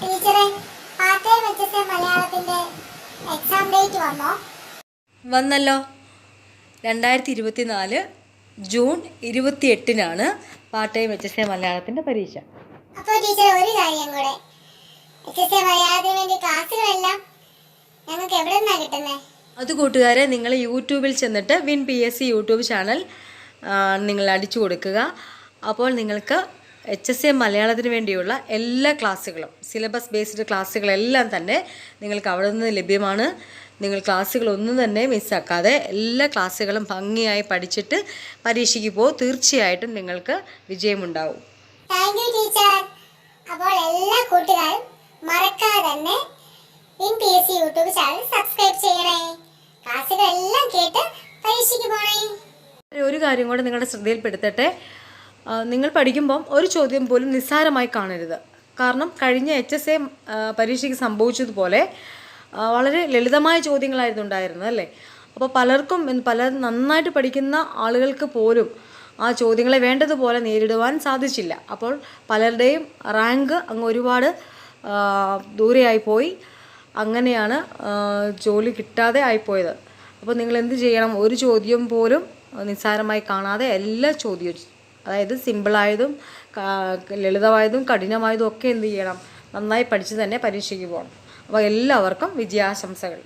ടീച്ചറെ part time H മലയാളത്തിന്റെ exam date വന്നോ? വന്നല്ലോ. രണ്ടായിരത്തി ഇരുപത്തി നാല് ജൂൺ ഇരുപത്തി എട്ടിനാണ് part time H S A മലയാളത്തിന്റെ പരീക്ഷ. അപ്പോൾ ടീച്ചർ ഒരു കാര്യം കൂടെ. എച്ച് എസ് എ മലയാളത്തിന് വേണ്ടി ക്ലാസ്സുകളെല്ലാം ഞങ്ങൾക്ക് എവിടെ നിന്നാണ് കിട്ടുന്നത് അത് കൂട്ടുകാരെ നിങ്ങൾ യൂട്യൂബിൽ ചെന്നിട്ട് win P S C YouTube channel നിങ്ങൾ അടിച്ചു കൊടുക്കുക. അപ്പോൾ നിങ്ങൾക്ക് എച്ച് എസ് എ മലയാളത്തിന് വേണ്ടിയുള്ള എല്ലാ ക്ലാസ്സുകളും സിലബസ് ബേസ്ഡ് ക്ലാസ്സുകളെല്ലാം തന്നെ നിങ്ങൾക്ക് അവിടെ നിന്ന് ലഭ്യമാണ്. നിങ്ങൾ ക്ലാസ്സുകളൊന്നും തന്നെ മിസ്സാക്കാതെ എല്ലാ ക്ലാസ്സുകളും ഭംഗിയായി പഠിച്ചിട്ട് പരീക്ഷയ്ക്ക് പോകും തീർച്ചയായിട്ടും നിങ്ങൾക്ക് വിജയമുണ്ടാവും. താങ്ക് യു ടീച്ചർ അപ്പോൾ എല്ലാ കൂട്ടുകാരും മറക്കാതെ തന്നെ win P S C YouTube channel subscribe ചെയ്യണേ. ക്ലാസ്സുകളെല്ലാം കേട്ട് പരീക്ഷയ്ക്ക് പോണേ. ഒരു കാര്യം കൂടെ നിങ്ങളുടെ ശ്രദ്ധയിൽപ്പെടുത്തട്ടെ. നിങ്ങൾ പഠിക്കുമ്പം ഒരു ചോദ്യം പോലും നിസ്സാരമായി കാണരുത്. കാരണം കഴിഞ്ഞ എച്ച് എസ് എ പരീക്ഷയ്ക്ക് സംഭവിച്ചതുപോലെ വളരെ ലളിതമായ ചോദ്യങ്ങളായിരുന്നു ഉണ്ടായിരുന്നത് അല്ലേ? അപ്പോൾ പലർക്കും പല നന്നായിട്ട് പഠിക്കുന്ന ആളുകൾക്ക് പോലും ആ ചോദ്യങ്ങളെ വേണ്ടതുപോലെ നേരിടുവാൻ സാധിച്ചില്ല. അപ്പോൾ പലരുടെയും റാങ്ക് അങ്ങ് ഒരുപാട് ദൂരെയായി പോയി. അങ്ങനെയാണ് ജോലി കിട്ടാതെ ആയിപ്പോയത്. അപ്പോൾ നിങ്ങൾ എന്ത് ചെയ്യണം? ഒരു ചോദ്യം പോലും നിസ്സാരമായി കാണാതെ എല്ലാ ചോദ്യവും അതായത് സിമ്പിളായതും ലളിതമായതും കഠിനമായതും ഒക്കെ എന്ത് ചെയ്യണം? നന്നായി പഠിച്ച് തന്നെ പരീക്ഷയ്ക്ക് പോകണം. അപ്പോൾ എല്ലാവർക്കും വിജയാശംസകൾ.